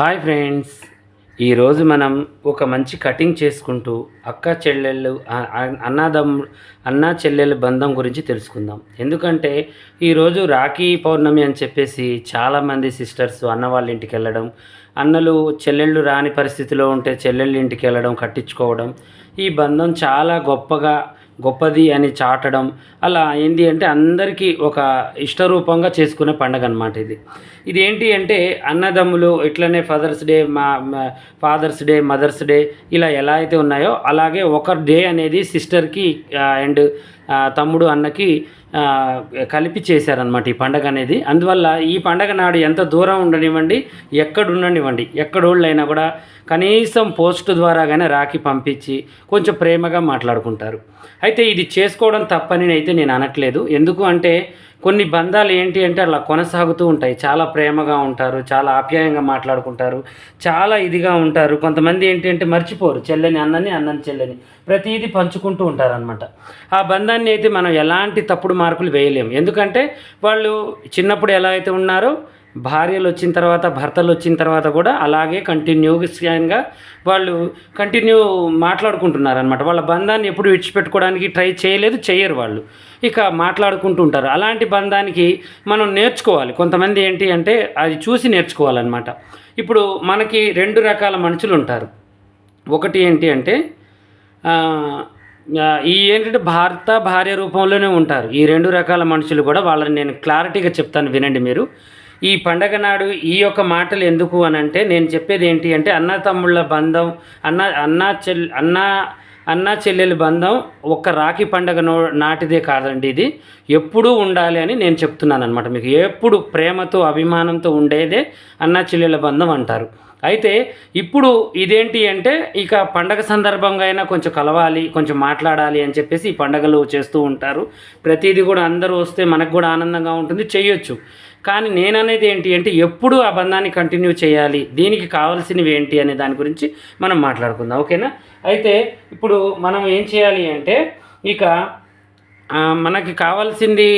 Hi friends. ఈరోజు మనం ఒక మంచి కటింగ్ చేసుకుంటూ అక్క చెల్లెళ్ళు ఆ- అన్నదమ్ము అన్న చెల్లెళ్ళ బంధం గురించి తెలుసుకుందాం. ఎందుకంటే ఈరోజు రాఖీ పౌర్ణమి అని చెప్పేసి చాలామంది సిస్టర్స్ అన్న వాళ్ళ ఇంటికి వెళ్ళడం అన్నలు చెల్లెళ్ళు రాని పరిస్థితిలో ఉంటే చెల్లెళ్ళ ఇంటికి వెళ్ళడం కట్టించుకోవడం ఈ బంధం చాలా గొప్పగా గొప్పది అని చాటడం అలా ఏంటి అంటే అందరికీ ఒక ఇష్టరూపంగా చేసుకునే పండగ అనమాట ఇది. ఇది ఏంటి అంటే అన్నదమ్ములు ఇట్లనే ఫాదర్స్ డే మా ఫాదర్స్ డే మదర్స్ డే ఇలా ఎలా అయితే ఉన్నాయో అలాగే ఒక డే అనేది సిస్టర్కి అండ్ తమ్ముడు అన్నకి కలిపి చేశారనమాట ఈ పండగ అనేది. అందువల్ల ఈ పండగ నాడు ఎంత దూరం ఉండనివ్వండి ఎక్కడ ఉండనివ్వండి ఎక్కడోళ్ళైనా కూడా కనీసం పోస్ట్ ద్వారా కానీ రాఖీ పంపించి కొంచెం ప్రేమగా మాట్లాడుకుంటారు. అయితే ఇది చేసుకోవడం తప్పని అయితే నేను అనట్లేదు. ఎందుకు అంటే కొన్ని బంధాలు ఏంటి అంటే అలా కొనసాగుతూ ఉంటాయి. చాలా ప్రేమగా ఉంటారు చాలా ఆప్యాయంగా మాట్లాడుకుంటారు చాలా ఇదిగా ఉంటారు. కొంతమంది ఏంటి అంటే మర్చిపోరు. చెల్లెని అన్నని అన్నని చెల్లెని ప్రతిదీ పంచుకుంటూ ఉంటారనమాట ఆ బంధాన్ని అయితే మనం ఎలాంటి తప్పుడు మార్కులు వేయలేము. ఎందుకంటే వాళ్ళు చిన్నప్పుడు ఎలా అయితే ఉన్నారో భార్యలు వచ్చిన తర్వాత భర్తలు వచ్చిన తర్వాత కూడా అలాగే కంటిన్యూగా వాళ్ళు కంటిన్యూ మాట్లాడుకుంటున్నారు అనమాట వాళ్ళ బంధాన్ని ఎప్పుడు విడిచిపెట్టుకోవడానికి ట్రై చేయలేదు చేయరు వాళ్ళు. ఇక మాట్లాడుకుంటూ ఉంటారు. అలాంటి బంధానికి మనం నేర్చుకోవాలి. కొంతమంది ఏంటి అంటే అది చూసి నేర్చుకోవాలన్నమాట. ఇప్పుడు మనకి రెండు రకాల మనుషులు ఉంటారు. ఒకటి ఏంటి అంటే ఈ ఏంటంటే భర్త భార్య రూపంలోనే ఉంటారు. ఈ రెండు రకాల మనుషులు కూడా వాళ్ళని నేను క్లారిటీగా చెప్తాను వినండి మీరు. ఈ పండగ నాడు ఈ యొక్క మాటలు ఎందుకు అని అంటే నేను చెప్పేది ఏంటి అంటే అన్న తమ్ముళ్ళ బంధం అన్న అన్న చెల్ అన్న అన్న చెల్లెల బంధం ఒక్క రాఖీ పండగ నో నాటిదే కాదండి ఇది. ఎప్పుడూ ఉండాలి అని నేను చెప్తున్నాను అనమాట మీకు. ఎప్పుడు ప్రేమతో అభిమానంతో ఉండేదే అన్న చెల్లెల బంధం అంటారు. అయితే ఇప్పుడు ఇదేంటి అంటే ఇక పండగ సందర్భంగా అయినా కొంచెం కలవాలి కొంచెం మాట్లాడాలి అని చెప్పేసి ఈ పండగలు చేస్తూ ఉంటారు. ప్రతిదీ కూడా అందరూ వస్తే మనకు కూడా ఆనందంగా ఉంటుంది చేయొచ్చు కానీ నేను అనేది ఏంటి అంటే ఎప్పుడు ఆ బంధాన్ని కంటిన్యూ చేయాలి. దీనికి కావాల్సినవి ఏంటి అనే దాని గురించి మనం మాట్లాడుకుందాం. ఓకేనా? అయితే ఇప్పుడు మనం ఏం చేయాలి అంటే ఇక మనకి కావాల్సింది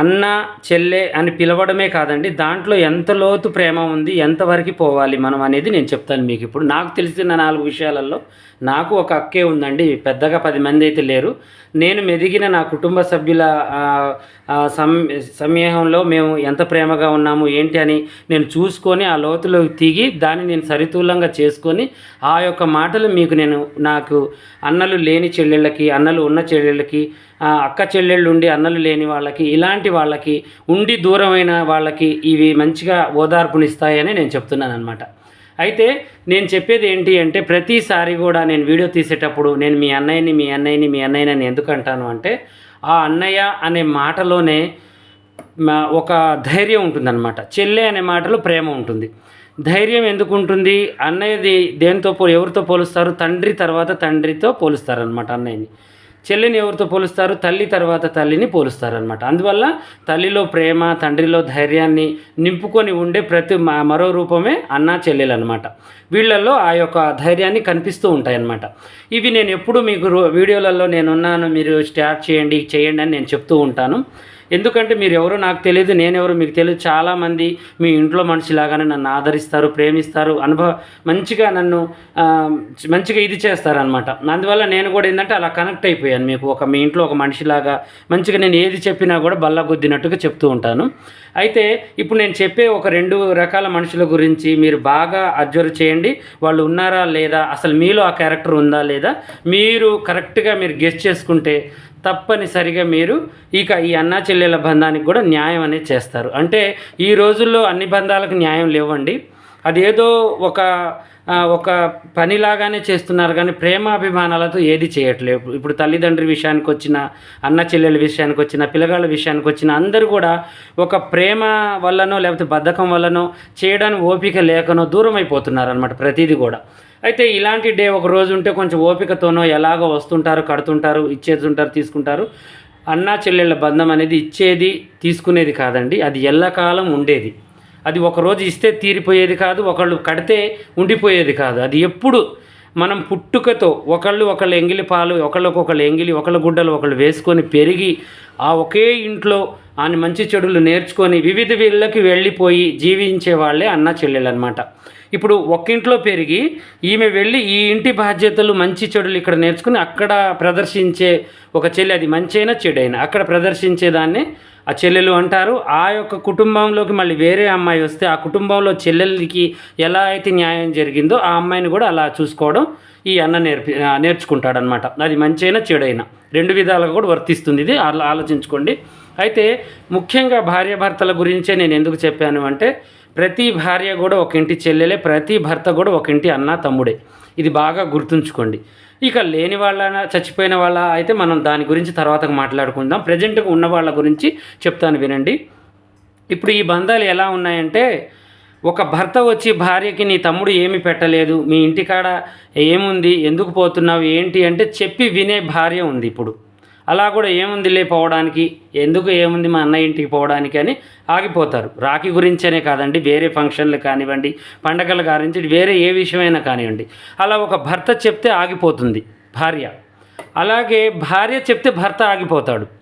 అన్న చెల్లె అని పిలవడమే కాదండి. దాంట్లో ఎంత లోతు ప్రేమ ఉంది ఎంతవరకు పోవాలి మనం అనేది నేను చెప్తాను మీకు ఇప్పుడు. నాకు తెలిసిన నాలుగు విషయాలలో నాకు ఒక అక్కే ఉందండి పెద్దగా పది మంది అయితే లేరు. నేను మెదిగిన నా కుటుంబ సభ్యుల సం సమూహంలో మేము ఎంత ప్రేమగా ఉన్నాము ఏంటి అని నేను చూసుకొని ఆ లోతులోకి దిగి దాన్ని నేను సరితూలంగా చేసుకొని ఆ యొక్క మాటలు మీకు నేను నాకు అన్నలు లేని చెల్లెళ్ళకి అన్నలు ఉన్న చెల్లెళ్ళకి ఆ, అక్క చెల్లెళ్ళు ఉండి అన్నలు లేని వాళ్ళకి ఇలాంటి వాళ్ళకి ఉండి దూరమైన వాళ్ళకి ఇవి మంచిగా ఓదార్పునిస్తాయని నేను చెప్తున్నాను అనమాట అయితే నేను చెప్పేది ఏంటి అంటే ప్రతిసారి కూడా నేను వీడియో తీసేటప్పుడు నేను మీ అన్నయ్యని మీ అన్నయ్యని మీ అన్నయ్యని అని ఎందుకు అంటాను అంటే ఆ అన్నయ్య అనే మాటలోనే మా- ఒక ధైర్యం ఉంటుందన్నమాట. చెల్లె అనే మాటలో ప్రేమ ఉంటుంది. ధైర్యం ఎందుకు ఉంటుంది? అన్నయ్యది దేంతో పో ఎవరితో పోలుస్తారు? తండ్రి తర్వాత తండ్రితో పోలుస్తారనమాట అన్నయ్యని. చెల్లిని ఎవరితో పోలుస్తారు? తల్లి తర్వాత తల్లిని పోలుస్తారనమాట అందువల్ల తల్లిలో ప్రేమ తండ్రిలో ధైర్యాన్ని నింపుకొని ఉండే ప్రతి మరో రూపమే అన్న చెల్లెలు అనమాట వీళ్ళల్లో ఆ యొక్క ధైర్యాన్ని కనిపిస్తూ ఉంటాయన్నమాట. ఇవి నేను ఎప్పుడు మీకు రో- వీడియోలలో నేనున్నాను మీరు స్టార్ట్ చేయండి చేయండి అని నేను చెప్తూ ఉంటాను. ఎందుకంటే మీరు ఎవరో నాకు తెలియదు నేనెవరు మీకు తెలియదు చాలామంది మీ ఇంట్లో మనిషిలాగానే నన్ను ఆదరిస్తారు ప్రేమిస్తారు అనుభవ మంచిగా నన్ను మంచిగా ఇది చేస్తారనమాట అందువల్ల నేను కూడా ఏంటంటే అలా కనెక్ట్ అయిపోయాను మీకు. ఒక మీ ఇంట్లో ఒక మనిషిలాగా మంచిగా నేను ఏది చెప్పినా కూడా బల్ల గుద్దినట్టుగా చెప్తూ ఉంటాను. అయితే ఇప్పుడు నేను చెప్పే ఒక రెండు రకాల మనుషుల గురించి మీరు బాగా అబ్జర్వ్ చేయండి. వాళ్ళు ఉన్నారా లేదా అసలు మీలో ఆ క్యారెక్టర్ ఉందా లేదా మీరు కరెక్ట్గా మీరు గెస్ట్ చేసుకుంటే తప్పనిసరిగా మీరు ఇక ఈ అన్నా చెల్లెల బంధానికి కూడా న్యాయం అనేది చేస్తారు. అంటే ఈ రోజుల్లో అన్ని బంధాలకు న్యాయం లేవండి. అదేదో ఒక ఒక పనిలాగానే చేస్తున్నారు కానీ ప్రేమాభిమానాలతో ఏది చేయట్లేదు. ఇప్పుడు తల్లిదండ్రి విషయానికి వచ్చిన అన్న చెల్లెల విషయానికి వచ్చిన పిల్లగాళ్ళ విషయానికి వచ్చిన అందరూ కూడా ఒక ప్రేమ వల్లనో లేకపోతే బద్ధకం వల్లనో చేయడానికి ఓపిక లేకనో దూరం అయిపోతున్నారు అనమాట ప్రతిదీ కూడా. అయితే ఇలాంటి డే ఒక రోజు ఉంటే కొంచెం ఓపికతోనో ఎలాగో వస్తుంటారు కడుతుంటారు ఇచ్చేస్తుంటారు తీసుకుంటారు. అన్నా చెల్లెళ్ళ బంధం అనేది ఇచ్చేది తీసుకునేది కాదండి. అది ఎల్లకాలం ఉండేది. అది ఒకరోజు ఇస్తే తీరిపోయేది కాదు ఒకళ్ళు కడితే ఉండిపోయేది కాదు. అది ఎప్పుడు మనం పుట్టుకతో ఒకళ్ళు ఒకళ్ళు ఎంగిలి పాలు ఒకళ్ళకొకళ్ళు ఎంగిలి ఒకళ్ళ గుడ్డలు ఒకళ్ళు వేసుకొని పెరిగి ఆ ఒకే ఇంట్లో అని మంచి చెడులు నేర్చుకొని వివిధ వీళ్ళకి వెళ్ళిపోయి జీవించే వాళ్ళే అన్న చెల్లెలు అనమాట ఇప్పుడు ఒక్కింట్లో పెరిగి ఈమె వెళ్ళి ఈ ఇంటి బాధ్యతలు మంచి చెడులు ఇక్కడ నేర్చుకుని అక్కడ ప్రదర్శించే ఒక చెల్లి అది మంచైనా చెడైనా అక్కడ ప్రదర్శించేదాన్ని ఆ చెల్లెలు అంటారు ఆ యొక్క కుటుంబంలోకి మళ్ళీ వేరే అమ్మాయి వస్తే ఆ కుటుంబంలో చెల్లెలకి ఎలా అయితే న్యాయం జరిగిందో ఆ అమ్మాయిని కూడా అలా చూసుకోవడం ఈ అన్న నేర్పి నేర్చుకుంటాడనమాట అది మంచైనా చెడైనా. రెండు విధాలుగా కూడా వర్తిస్తుంది ఇది. అలా ఆలోచించుకోండి. అయితే ముఖ్యంగా భార్యాభర్తల గురించే నేను ఎందుకు చెప్పాను అంటే ప్రతి భార్య కూడా ఒక ఇంటి చెల్లెలే ప్రతి భర్త కూడా ఒక ఇంటి అన్న తమ్ముడే. ఇది బాగా గుర్తుంచుకోండి. ఇక లేని వాళ్ళ చచ్చిపోయిన వాళ్ళ అయితే మనం దాని గురించి తర్వాత మాట్లాడుకుందాం. ప్రజెంట్గా ఉన్న వాళ్ళ గురించి చెప్తాను వినండి. ఇప్పుడు ఈ బంధాలు ఎలా ఉన్నాయంటే ఒక భర్త వచ్చి భార్యకి నీ తమ్ముడు ఏమి పెట్టలేదు? మీ ఇంటికాడ ఏముంది? ఎందుకు పోతున్నావు? ఏంటి? అంటే చెప్పి వినే భార్య ఉంది ఇప్పుడు. అలా కూడా ఏముందిలే పోవడానికి? ఎందుకు ఏముంది మా అన్నయ్య ఇంటికి పోవడానికి అని ఆగిపోతారు. రాఖీ గురించేనే కాదండి వేరే ఫంక్షన్లు కానివ్వండి పండగలు గురించి వేరే ఏ విషయమైనా కానివ్వండి. అలా ఒక భర్త చెప్తే ఆగిపోతుంది భార్య. అలాగే భార్య చెప్తే భర్త ఆగిపోతాడు.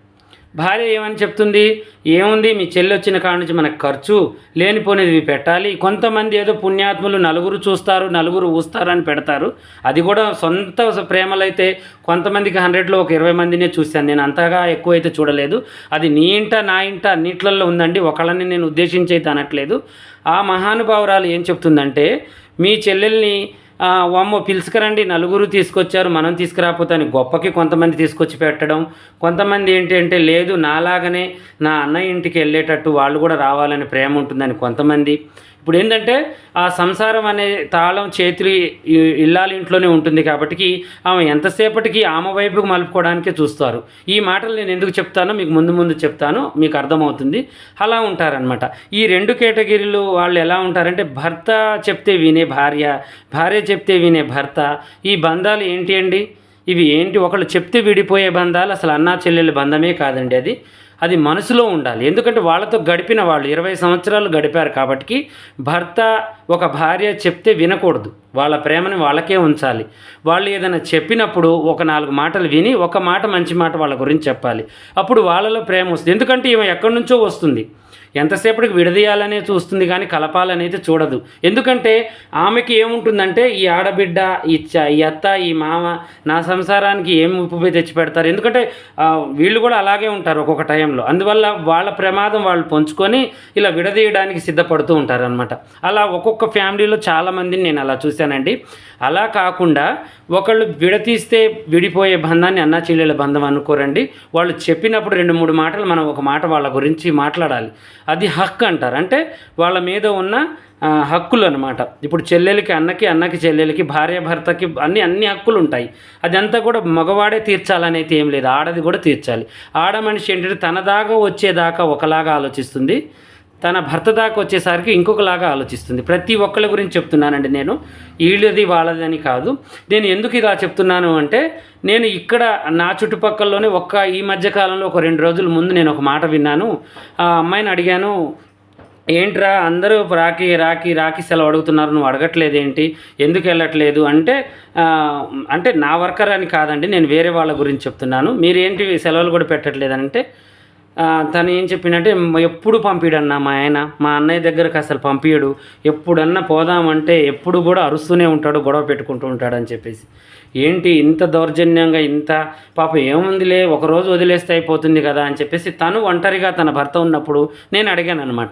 భార్య ఏమని చెప్తుంది? ఏముంది? మీ చెల్లి వచ్చిన కాడ నుంచి మనకు ఖర్చు లేనిపోనిది ఇవి పెట్టాలి. కొంతమంది ఏదో పుణ్యాత్ములు నలుగురు చూస్తారు నలుగురు ఊస్తారని పెడతారు. అది కూడా సొంత ప్రేమలైతే కొంతమందికి హండ్రెడ్లో ఒక ఇరవై మందినే చూశాను. నేను అంతగా ఎక్కువైతే చూడలేదు. అది నీ ఇంట నా ఇంట అన్నిట్లలో ఉందండి. ఒకళ్ళని నేను ఉద్దేశించి అయితే అనట్లేదు. ఆ మహానుభావురాలు ఏం చెప్తుందంటే మీ చెల్లెల్ని వామ్మో పిలుచుకురండి. నలుగురు తీసుకొచ్చారు మనం తీసుకురాకపోతే అని గొప్పకి కొంతమంది తీసుకొచ్చి పెట్టడం. కొంతమంది ఏంటంటే లేదు నాలాగనే నా అన్నయ్య ఇంటికి వెళ్ళేటట్టు వాళ్ళు కూడా రావాలని ప్రేమ ఉంటుందని కొంతమంది. ఇప్పుడు ఏంటంటే ఆ సంసారం అనే తాళం చేతులు ఈ- ఇల్లాలి ఇంట్లోనే ఉంటుంది కాబట్టి ఆమె ఎంతసేపటికి ఆమె వైపుకు మలుపుకోవడానికే చూస్తారు. ఈ మాటలు నేను ఎందుకు చెప్తానో మీకు ముందు ముందు చెప్తాను మీకు అర్థమవుతుంది. అలా ఉంటారనమాట ఈ రెండు కేటగిరీలు వాళ్ళు ఎలా ఉంటారంటే భర్త చెప్తే వినే భార్య భార్య చెప్తే వినే భర్త. ఈ బంధాలు ఏంటి అండి? ఇవి ఏంటి? ఒకళ్ళు చెప్తే విడిపోయే బంధాలు అసలు అన్నా చెల్లెళ్ళ బంధమే కాదండి అది. అది మనసులో ఉండాలి. ఎందుకంటే వాళ్ళతో గడిపిన వాళ్ళు ఇరవై సంవత్సరాలు గడిపారు కాబట్టి భర్త ఒక భార్య చెప్తే వినకూడదు. వాళ్ళ ప్రేమని వాళ్ళకే ఉంచాలి. వాళ్ళు ఏదైనా చెప్పినప్పుడు ఒక నాలుగు మాటలు విని ఒక మాట మంచి మాట వాళ్ళ గురించి చెప్పాలి. అప్పుడు వాళ్ళలో ప్రేమ వస్తుంది. ఎందుకంటే ఈమె ఎక్కడి నుంచో వస్తుంది. ఎంతసేపటికి విడదీయాలనే చూస్తుంది కానీ కలపాలనైతే చూడదు. ఎందుకంటే ఆమెకి ఏముంటుందంటే ఈ ఆడబిడ్డ ఈ చ ఈ అత్త ఈ మామ నా సంసారానికి ఏం ఉప్పు తెచ్చి పెడతారు? ఎందుకంటే వీళ్ళు కూడా అలాగే ఉంటారు ఒక్కొక్క టైంలో. అందువల్ల వాళ్ళ ప్రమాదం వాళ్ళు పంచుకొని ఇలా విడదీయడానికి సిద్ధపడుతూ ఉంటారు అనమాట అలా ఒక్కొక్క ఫ్యామిలీలో చాలామందిని నేను అలా చూశానండి. అలా కాకుండా ఒకళ్ళు విడతీస్తే విడిపోయే బంధాన్ని అన్నా చెల్లెల బంధం అనుకోరండి. వాళ్ళు చెప్పినప్పుడు రెండు మూడు మాటలు మనం ఒక మాట వాళ్ళ గురించి మాట్లాడాలి. అది హక్కు అంటారు. అంటే వాళ్ళ మీద ఉన్న హక్కులు అనమాట ఇప్పుడు చెల్లెలకి అన్నకి అన్నకి చెల్లెలకి భార్య భర్తకి అన్ని అన్ని హక్కులు ఉంటాయి. అదంతా కూడా మగవాడే తీర్చాలనైతే ఏం లేదు. ఆడది కూడా తీర్చాలి. ఆడ మనిషి ఏంటంటే తనదాకా వచ్చేదాకా ఒకలాగా ఆలోచిస్తుంది. తన భర్త దాకా వచ్చేసరికి ఇంకొకలాగా ఆలోచిస్తుంది. ప్రతి ఒక్కళ్ళ గురించి చెప్తున్నానండి నేను. వీళ్ళది వాళ్ళది అని కాదు. నేను ఎందుకు ఇలా చెప్తున్నాను అంటే నేను ఇక్కడ నా చుట్టుపక్కలలోనే ఒక్క ఈ మధ్య కాలంలో ఒక రెండు రోజుల ముందు నేను ఒక మాట విన్నాను. ఆ అమ్మాయిని అడిగాను ఏంట్రా అందరూ రాఖీ రాఖీ రాఖీ సెలవు అడుగుతున్నారు నువ్వు అడగట్లేదు ఏంటి ఎందుకు వెళ్ళట్లేదు? అంటే అంటే నా వర్కర్ అని కాదండి నేను వేరే వాళ్ళ గురించి చెప్తున్నాను. మీరేంటి సెలవులు కూడా పెట్టట్లేదు అంటే తను ఏం చెప్పిండంటే ఎప్పుడు పంపిడన్నా మా ఆయన మా అన్నయ్య దగ్గరకు అసలు పంపించడు ఎప్పుడన్నా పోదామంటే ఎప్పుడు కూడా అరుస్తూనే ఉంటాడు గొడవ పెట్టుకుంటూ ఉంటాడు అని చెప్పేసి. ఏంటి ఇంత దౌర్జన్యంగా ఇంత పాప ఏముందిలే ఒకరోజు వదిలేస్తే అయిపోతుంది కదా? అని చెప్పేసి తను ఒంటరిగా తన భర్త ఉన్నప్పుడు నేను అడిగాను అనమాట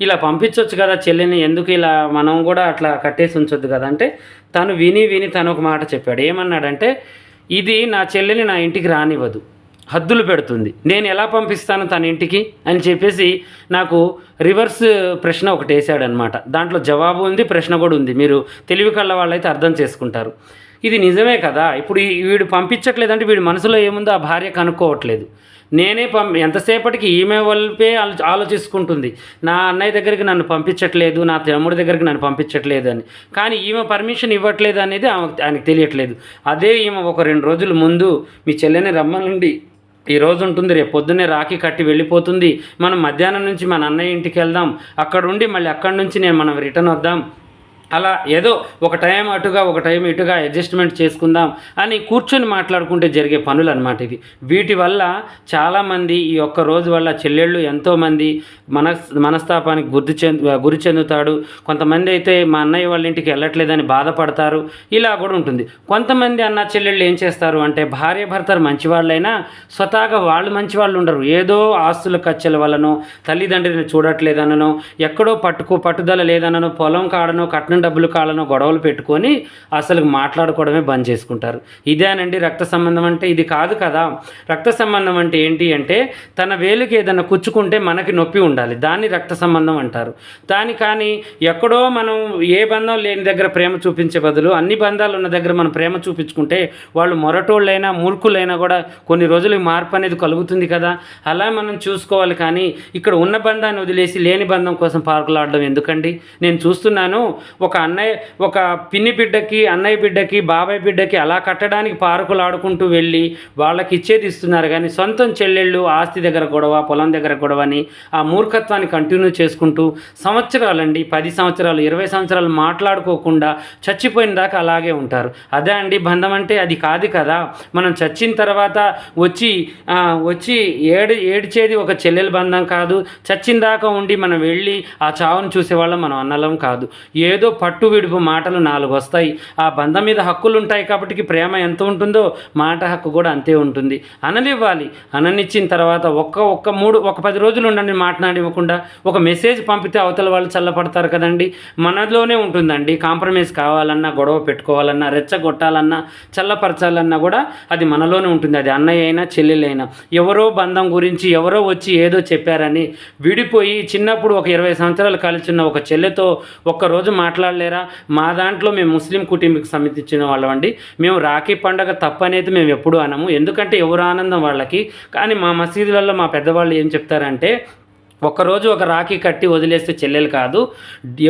ఇలా పంపించవచ్చు కదా చెల్లిని ఎందుకు ఇలా మనం కూడా అట్లా కట్టేసి ఉంచొద్దు కదా? అంటే తను విని విని తను ఒక మాట చెప్పాడు. ఏమన్నాడంటే ఇది నా చెల్లెని నా ఇంటికి రానివ్వదు. హద్దులు పెడుతుంది. నేను ఎలా పంపిస్తాను తన ఇంటికి అని చెప్పేసి నాకు రివర్స్ ప్రశ్న ఒకటి వేసాడనమాట దాంట్లో జవాబు ఉంది ప్రశ్న కూడా ఉంది. మీరు తెలివి కళ్ళ వాళ్ళైతే అర్థం చేసుకుంటారు. ఇది నిజమే కదా? ఇప్పుడు ఈ- వీడు పంపించట్లేదంటే వీడి మనసులో ఏముందో ఆ భార్య కనుక్కోవట్లేదు. నేనే పం ఎంతసేపటికి ఈమె వల్పే ఆలో ఆలోచించుకుంటుంది నా అన్నయ్య దగ్గరికి నన్ను పంపించట్లేదు నా తమ్ముడి దగ్గరికి నన్ను పంపించట్లేదు అని. కానీ ఈమె పర్మిషన్ ఇవ్వట్లేదు అనేది ఆమె- ఆయనకు తెలియట్లేదు. అదే ఈమె ఒక రెండు రోజుల ముందు మీ చెల్లెని రమ్మనండి ఈ రోజు ఉంటుంది రేపు పొద్దున్నే రాఖీ కట్టి వెళ్ళిపోతుంది. మనం మధ్యాహ్నం నుంచి మన అన్నయ్య ఇంటికి వెళ్దాం. అక్కడ ఉండి మళ్ళీ అక్కడి నుంచి నేను మనం రిటర్న్ వద్దాం. అలా ఏదో ఒక టైం అటుగా ఒక టైం ఇటుగా అడ్జస్ట్మెంట్ చేసుకుందాం అని కూర్చొని మాట్లాడుకుంటే జరిగే పనులు అనమాట ఇవి. వీటి వల్ల చాలామంది ఈ ఒక్క రోజు వల్ల చెల్లెళ్ళు ఎంతోమంది మన మనస్తాపానికి గుర్తు చెందు గురి చెందుతాడు. కొంతమంది అయితే మా అన్నయ్య వాళ్ళ ఇంటికి వెళ్ళట్లేదని బాధపడతారు. ఇలా కూడా ఉంటుంది. కొంతమంది అన్న చెల్లెళ్ళు ఏం చేస్తారు అంటే భార్య భర్తలు మంచివాళ్ళైనా స్వతహాగా వాళ్ళు మంచివాళ్ళు ఉండరు. ఏదో ఆస్తుల ఖర్చుల వలనో తల్లిదండ్రులను చూడట్లేదనో ఎక్కడో పట్టుకో పట్టుదల లేదనో పొలం కాడనో కట్నం డబ్బులు కాళ్ళను గొడవలు పెట్టుకొని అసలు మాట్లాడుకోవడమే బంద్ చేసుకుంటారు. ఇదేనండి రక్త సంబంధం అంటే? ఇది కాదు కదా. రక్త సంబంధం అంటే ఏంటి అంటే తన వేలుకి ఏదైనా కుచ్చుకుంటే మనకి నొప్పి ఉండాలి. దాన్ని రక్త సంబంధం అంటారు. దాని కానీ ఎక్కడో మనం ఏ బంధం లేని దగ్గర ప్రేమ చూపించే బదులు అన్ని బంధాలు ఉన్న దగ్గర మనం ప్రేమ చూపించుకుంటే వాళ్ళు మొరటోళ్ళైనా మూర్ఖులైనా కూడా కొన్ని రోజులకి మార్పు అనేది కలుగుతుంది కదా. అలా మనం చూసుకోవాలి కానీ ఇక్కడ ఉన్న బంధాన్ని వదిలేసి లేని బంధం కోసం పార్కులాడడం ఎందుకండి? నేను చూస్తున్నాను ఒక అన్నయ్య ఒక పిన్ని బిడ్డకి అన్నయ్య బిడ్డకి బాబాయ్ బిడ్డకి అలా కట్టడానికి పార్కులు ఆడుకుంటూ వెళ్ళి వాళ్ళకి ఇచ్చేది ఇస్తున్నారు. కానీ సొంతం చెల్లెళ్ళు ఆస్తి దగ్గర గొడవ పొలం దగ్గర గొడవ అని ఆ మూర్ఖత్వాన్ని కంటిన్యూ చేసుకుంటూ సంవత్సరాలండి పది సంవత్సరాలు ఇరవై సంవత్సరాలు మాట్లాడుకోకుండా చచ్చిపోయిన దాకా అలాగే ఉంటారు. అదే అండి బంధం అంటే అది కాదు కదా. మనం చచ్చిన తర్వాత వచ్చి వచ్చి ఏడు ఏడ్చేది ఒక చెల్లెల బంధం కాదు. చచ్చిన దాకా ఉండి మనం వెళ్ళి ఆ చావును చూసేవాళ్ళం మనం అన్నలం కాదు. ఏదో పట్టు విడుపు మాటలు నాలుగు వస్తాయి ఆ బంధం మీద హక్కులు ఉంటాయి కాబట్టి ప్రేమ ఎంత ఉంటుందో మాట హక్కు కూడా అంతే ఉంటుంది. అననివ్వాలి. అననిచ్చిన తర్వాత ఒక్క ఒక్క మూడు ఒక పది రోజులు ఉండండి మాట్లాడివ్వకుండా. ఒక మెసేజ్ పంపితే అవతల వాళ్ళు చల్లపడతారు కదండి. మనలోనే ఉంటుందండి. కాంప్రమైజ్ కావాలన్నా గొడవ పెట్టుకోవాలన్నా రెచ్చగొట్టాలన్నా చల్లపరచాలన్నా కూడా అది మనలోనే ఉంటుంది. అది అన్నయ్య అయినా చెల్లెలైనా ఎవరో బంధం గురించి ఎవరో వచ్చి ఏదో చెప్పారని విడిపోయి చిన్నప్పుడు ఒక ఇరవై సంవత్సరాలు కలిసిన ఒక చెల్లెతో ఒక్కరోజు మాట్లాడలేరా? మా దాంట్లో మేము ముస్లిం కుటుంబకి వాళ్ళం వాళ్ళమండి. మేము రాఖీ పండగ తప్పనేది మేము ఎప్పుడూ అనము. ఎందుకంటే ఎవరు ఆనందం వాళ్ళకి? కానీ మా మసీదులలో మా పెద్దవాళ్ళు ఏం చెప్తారంటే ఒకరోజు ఒక రాఖీ కట్టి వదిలేస్తే చెల్లెలు కాదు.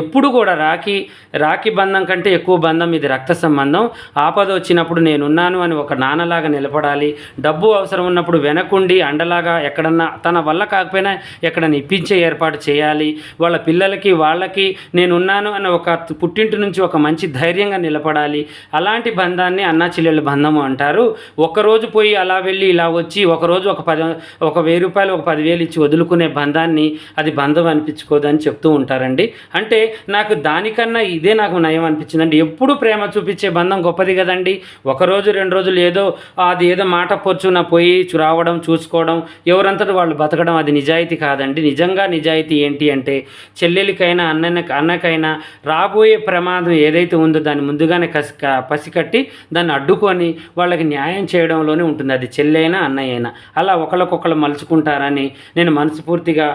ఎప్పుడు కూడా రాఖీ రాఖీ బంధం కంటే ఎక్కువ బంధం ఇది రక్త సంబంధం. ఆపద వచ్చినప్పుడు నేనున్నాను అని ఒక నాన్నలాగా నిలబడాలి. డబ్బు అవసరం ఉన్నప్పుడు వెనకుండి అండలాగా ఎక్కడన్నా తన వల్ల కాకపోయినా ఎక్కడన్నా ఇప్పించే ఏర్పాటు చేయాలి. వాళ్ళ పిల్లలకి వాళ్ళకి నేనున్నాను అని ఒక పుట్టింటి నుంచి ఒక మంచి ధైర్యంగా నిలబడాలి. అలాంటి బంధాన్ని అన్నా చెల్లెళ్ళ బంధము అంటారు. ఒకరోజు పోయి అలా వెళ్ళి ఇలా వచ్చి ఒకరోజు ఒక పది ఒక వెయ్యి రూపాయలు ఒక పదివేలు ఇచ్చి వదులుకునే బంధాన్ని అది బంధం అనిపించుకోదని చెప్తూ ఉంటారండి. అంటే నాకు దానికన్నా ఇదే నాకు నయం అనిపించిందండి. ఎప్పుడు ప్రేమ చూపించే బంధం గొప్పది కదండి. ఒకరోజు రెండు రోజులు ఏదో అది ఏదో మాట పొచ్చున పోయి రావడం చూసుకోవడం ఎవరంతటి వాళ్ళు బతకడం అది నిజాయితీ కాదండి. నిజంగా నిజాయితీ ఏంటి అంటే చెల్లెలికైనా అన్న అన్నకైనా రాబోయే ప్రమాదం ఏదైతే ఉందో దాన్ని ముందుగానే కసి పసికట్టి దాన్ని అడ్డుకొని వాళ్ళకి న్యాయం చేయడంలోనే ఉంటుంది. అది చెల్లైనా అన్నయ్య అయినా. అలా ఒకళ్ళకొకళ్ళు మలుచుకుంటారని నేను మనస్ఫూర్తిగా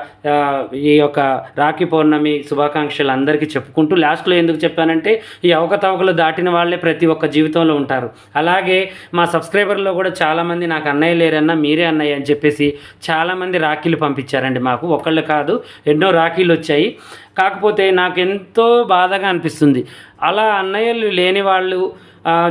ఈ యొక్క రాఖీ పౌర్ణమి శుభాకాంక్షలు అందరికీ చెప్పుకుంటూ లాస్ట్లో ఎందుకు చెప్పానంటే ఈ అవకతవకలు దాటిన వాళ్ళే ప్రతి ఒక్క జీవితంలో ఉంటారు. అలాగే మా సబ్స్క్రైబర్లో కూడా చాలామంది నాకు అన్నయ్య లేరన్నా మీరే అన్నయ్య అని చెప్పేసి చాలామంది రాఖీలు పంపించారండి మాకు. ఒకళ్ళు కాదు ఎన్నో రాఖీలు వచ్చాయి. కాకపోతే నాకు ఎంతో బాధగా అనిపిస్తుంది. అలా అన్నయ్యలు లేని వాళ్ళు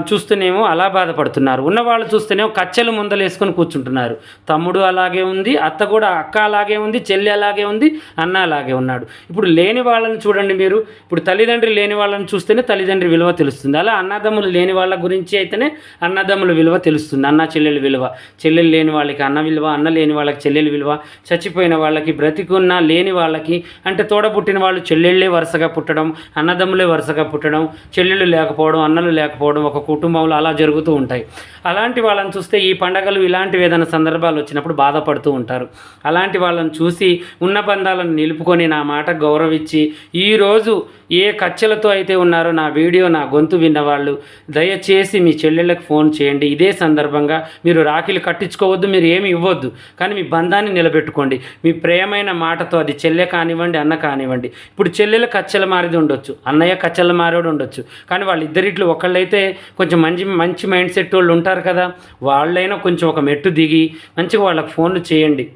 చూస్తేనేమో అలా బాధపడుతున్నారు. ఉన్నవాళ్ళు చూస్తేనేమో కచ్చెలు ముందలేసుకొని కూర్చుంటున్నారు. తమ్ముడు అలాగే ఉంది అత్త కూడా అక్క అలాగే ఉంది చెల్లి అలాగే ఉంది అన్న అలాగే ఉన్నాడు. ఇప్పుడు లేని వాళ్ళని చూడండి మీరు. ఇప్పుడు తల్లిదండ్రి లేని వాళ్ళని చూస్తేనే తల్లిదండ్రి విలువ తెలుస్తుంది. అలా అన్నదమ్ములు లేని వాళ్ళ గురించి అయితేనే అన్నదమ్ముల విలువ తెలుస్తుంది. అన్న చెల్లెల విలువ చెల్లెలు లేని వాళ్ళకి అన్న విలువ అన్న లేని వాళ్ళకి చెల్లెల విలువ చచ్చిపోయిన వాళ్ళకి బ్రతికున్న లేని వాళ్ళకి అంటే తోడబుట్టిన వాళ్ళు చెల్లెళ్ళే వరుసగా పుట్టడం అన్నదమ్ములే వరుసగా పుట్టడం చెల్లెళ్ళు లేకపోవడం అన్నలు లేకపోవడం ఒక కుటుంబంలో అలా జరుగుతూ ఉంటాయి. అలాంటి వాళ్ళని చూస్తే ఈ పండగలు ఇలాంటివి ఏదైనా సందర్భాలు వచ్చినప్పుడు బాధపడుతూ ఉంటారు. అలాంటి వాళ్ళని చూసి ఉన్న బంధాలను నిలుపుకొని నా మాట గౌరవించి ఈరోజు ఏ కచ్చలతో అయితే ఉన్నారో నా వీడియో నా గొంతు విన్నవాళ్ళు దయచేసి మీ చెల్లెళ్ళకి ఫోన్ చేయండి. ఇదే సందర్భంగా మీరు రాఖీలు కట్టించుకోవద్దు మీరు ఏమి ఇవ్వద్దు. కానీ మీ బంధాన్ని నిలబెట్టుకోండి. మీ ప్రేమైన మాటతో అది చెల్లె కానివ్వండి అన్న కానివ్వండి. ఇప్పుడు చెల్లెలు కచ్చల మారిది ఉండొచ్చు అన్నయ్య కచ్చల మారేడు ఉండొచ్చు. కానీ వాళ్ళిద్దరిట్లో ఒకళ్ళైతే కొంచెం మంచి మంచి మైండ్ సెట్ వాళ్ళు ఉంటారు కదా వాళ్ళైనా కొంచెం ఒక మెట్టు దిగి మంచిగా వాళ్ళకి ఫోన్లు చేయండి.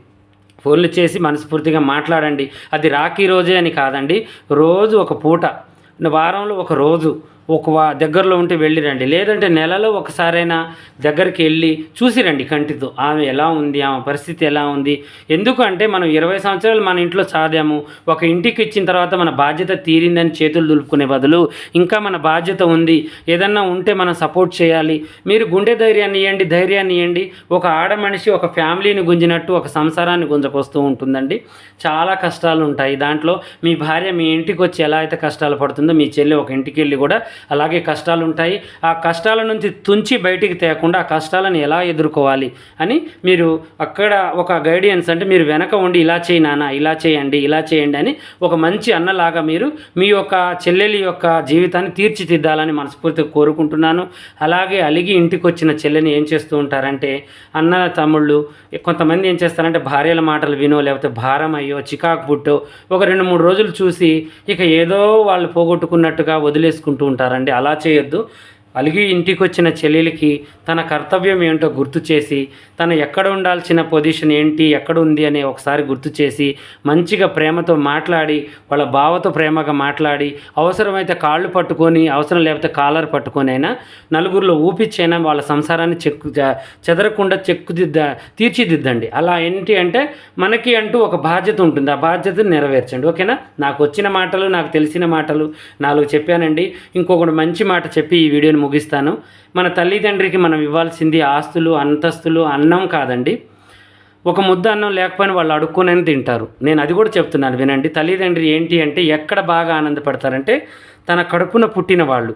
ఫోన్లు చేసి మనస్ఫూర్తిగా మాట్లాడండి. అది రాఖీ రోజే అని కాదండి రోజు ఒక పూట వారంలో ఒక రోజు ఒక దగ్గరలో ఉంటే వెళ్ళిరండి. లేదంటే నెలలో ఒకసారైనా దగ్గరికి వెళ్ళి చూసిరండి కంటితో. ఆమె ఎలా ఉంది? ఆమె పరిస్థితి ఎలా ఉంది? ఎందుకంటే మనం ఇరవై సంవత్సరాలు మన ఇంట్లో సాదాము. ఒక ఇంటికి ఇచ్చిన తర్వాత మన బాధ్యత తీరిందని చేతులు దులుపుకునే బదులు ఇంకా మన బాధ్యత ఉంది. ఏదన్నా ఉంటే మనం సపోర్ట్ చేయాలి. మీరు గుండె ధైర్యాన్ని ఇవ్వండి ధైర్యాన్ని ఇవ్వండి ఒక ఆడ మనిషి ఒక ఫ్యామిలీని గుంజినట్టు ఒక సంసారాన్ని గుంజకొస్తూ ఉంటుందండి. చాలా కష్టాలు ఉంటాయి దాంట్లో మీ భార్య మీ ఇంటికి వచ్చి ఎలా అయితే కష్టాలు పడుతుందో మీ చెల్లి ఒక ఇంటికి వెళ్ళి కూడా అలాగే కష్టాలు ఉంటాయి ఆ కష్టాల నుంచి తుంచి బయటికి తేకుండా ఆ కష్టాలను ఎలా ఎదుర్కోవాలి అని మీరు అక్కడ ఒక గైడెన్స్ అంటే మీరు వెనక ఉండి ఇలా చేయి నాన్న ఇలా చేయండి ఇలా చేయండి అని ఒక మంచి అన్నలాగా మీరు మీ యొక్క చెల్లెలి యొక్క జీవితాన్ని తీర్చిదిద్దాలని మనస్ఫూర్తిగా కోరుకుంటున్నాను. అలాగే అలిగి ఇంటికి వచ్చిన చెల్లెని ఏం చేస్తూ ఉంటారంటే అన్న తమ్ముళ్ళు కొంతమంది ఏం చేస్తారంటే భార్యల మాటలు వినో లేకపోతే భారం అయ్యో చికాకు పుట్టో ఒక రెండు మూడు రోజులు చూసి ఇక ఏదో వాళ్ళు పోగొట్టుకున్నట్టుగా వదిలేసుకుంటూ ఉంటారు. అంటారండి. అలా చేయొద్దు. అలిగి ఇంటికి వచ్చిన చెల్లెలికి తన కర్తవ్యం ఏంటో గుర్తు చేసి తను ఎక్కడ ఉండాల్సిన పొజిషన్ ఏంటి ఎక్కడ ఉంది అని ఒకసారి గుర్తు చేసి మంచిగా ప్రేమతో మాట్లాడి వాళ్ళ బావతో ప్రేమగా మాట్లాడి అవసరమైతే కాళ్ళు పట్టుకొని అవసరం లేకపోతే కాలర్ పట్టుకొని అయినా నలుగురిలో ఊపిచ్చైనా వాళ్ళ సంసారాన్ని చెక్కు చెదరకుండా చెక్కుదిద్ద తీర్చిదిద్దండి. అలా ఏంటి అంటే మనకి అంటూ ఒక బాధ్యత ఉంటుంది. ఆ బాధ్యతను నెరవేర్చండి. ఓకేనా? నాకు వచ్చిన మాటలు నాకు తెలిసిన మాటలు నాలుగు చెప్పానండి. ఇంకొకటి మంచి మాట చెప్పి ఈ వీడియోని ముగిస్తాను. మన తల్లిదండ్రికి మనం ఇవ్వాల్సింది ఆస్తులు అంతస్తులు అన్నం కాదండి. ఒక ముద్ద అన్నం లేకపోయినా వాళ్ళు అడుక్కునని తింటారు. నేను అది కూడా చెప్తున్నాను వినండి. తల్లిదండ్రి ఏంటి అంటే ఎక్కడ బాగా ఆనందపడతారంటే తన కడుపున పుట్టిన వాళ్ళు.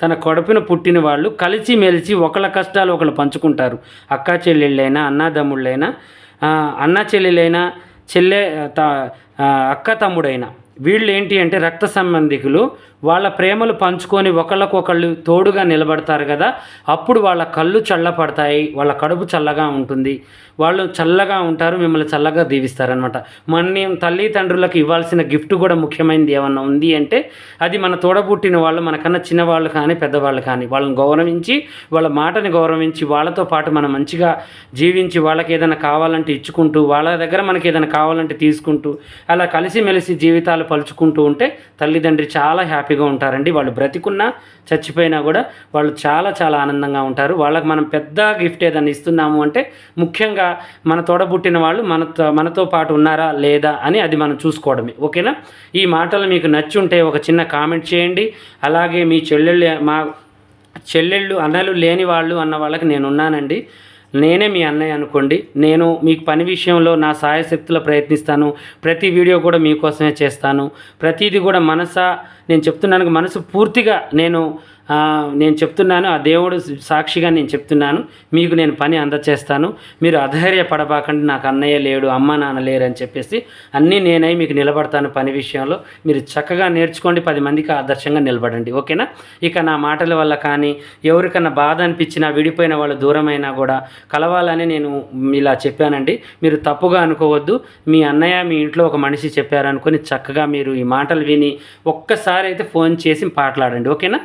తన కడుపున పుట్టిన వాళ్ళు కలిసి మెలిసి ఒకళ్ళ కష్టాలు ఒకళ్ళు పంచుకుంటారు. అక్కా చెల్లెళ్ళైనా అన్నాదమ్ముళ్ళైనా అన్న అన్నా చెల్లెలైనా చెల్లె త అక్క తమ్ముడైనా. వీళ్ళు ఏంటి అంటే రక్త సంబంధికులు వాళ్ళ ప్రేమలు పంచుకొని ఒకళ్ళకొకళ్ళు తోడుగా నిలబడతారు కదా అప్పుడు వాళ్ళ కళ్ళు చల్లపడతాయి వాళ్ళ కడుపు చల్లగా ఉంటుంది. వాళ్ళు చల్లగా ఉంటారు మిమ్మల్ని చల్లగా దీవిస్తారనమాట మన తల్లి తండ్రులకు ఇవ్వాల్సిన గిఫ్ట్ కూడా ముఖ్యమైనది ఏమన్నా ఉంది అంటే అది మన తోడబుట్టిన వాళ్ళు మనకన్నా చిన్నవాళ్ళు కానీ పెద్దవాళ్ళు కానీ వాళ్ళని గౌరవించి వాళ్ళ మాటని గౌరవించి వాళ్ళతో పాటు మనం మంచిగా జీవించి వాళ్ళకి ఏదైనా కావాలంటే ఇచ్చుకుంటూ వాళ్ళ దగ్గర మనకి ఏదైనా కావాలంటే తీసుకుంటూ అలా కలిసిమెలిసి జీవితాలు పలుచుకుంటూ ఉంటే తల్లిదండ్రి చాలా హ్యాపీగా ఉంటారండి. వాళ్ళు బ్రతికున్నా చచ్చిపోయినా కూడా వాళ్ళు చాలా చాలా ఆనందంగా ఉంటారు. వాళ్ళకి మనం పెద్ద గిఫ్ట్ ఏదైనా ఇస్తున్నాము అంటే ముఖ్యంగా మన తోడబుట్టిన వాళ్ళు మనతో మనతో పాటు ఉన్నారా లేదా అని అది మనం చూసుకోవడమే. ఓకేనా? ఈ మాటలు మీకు నచ్చి ఉంటే ఒక చిన్న కామెంట్ చేయండి. అలాగే మీ చెల్లెళ్ళు మా చెల్లెళ్ళు అన్నలు లేని వాళ్ళు అన్న వాళ్ళకి నేను ఉన్నానండి నేనే మీ అన్నయ్య అనుకోండి. నేను మీకు పని విషయంలో నా సాయశక్తులు ప్రయత్నిస్తాను. ప్రతి వీడియో కూడా మీకోసమే చేస్తాను. ప్రతిదీ కూడా మనస నేను చెప్తున్నాను మనసు పూర్తిగా నేను నేను చెప్తున్నాను ఆ దేవుడు సాక్షిగా నేను చెప్తున్నాను మీకు నేను పని అందచేస్తాను మీరు అధైర్యపడబాకండి నాకు అన్నయ్య లేడు అమ్మ నాన్న లేరు అని చెప్పేసి అన్నీ నేనై మీకు నిలబడతాను పని విషయంలో. మీరు చక్కగా నేర్చుకోండి పది మందికి ఆదర్శంగా నిలబడండి ఓకేనా? ఇక నా మాటల వల్ల కానీ ఎవరికన్నా బాధ అనిపించినా విడిపోయిన వాళ్ళు దూరమైనా కూడా కలవాలని నేను ఇలా చెప్పానండి. మీరు తప్పుగా అనుకోవద్దు మీ అన్నయ్య మీ ఇంట్లో ఒక మనిషి చెప్పారనుకొని చక్కగా మీరు ఈ మాటలు విని ఒక్కసారి అయితే ఫోన్ చేసి మాట్లాడండి ఓకేనా?